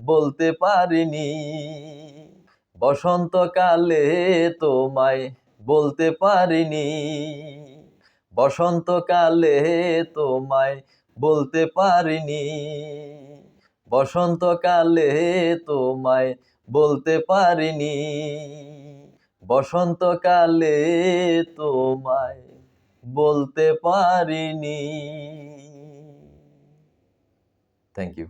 বলতে পারিনি। বসন্তকালে তোমায় বলতে পারিনি। বসন্তকালে তোমায় বলতে পারিনি। বসন্তকালে তোমায় বলতে পারিনি। বসন্তকালে তোমায় বলতে পারিনি। Thank you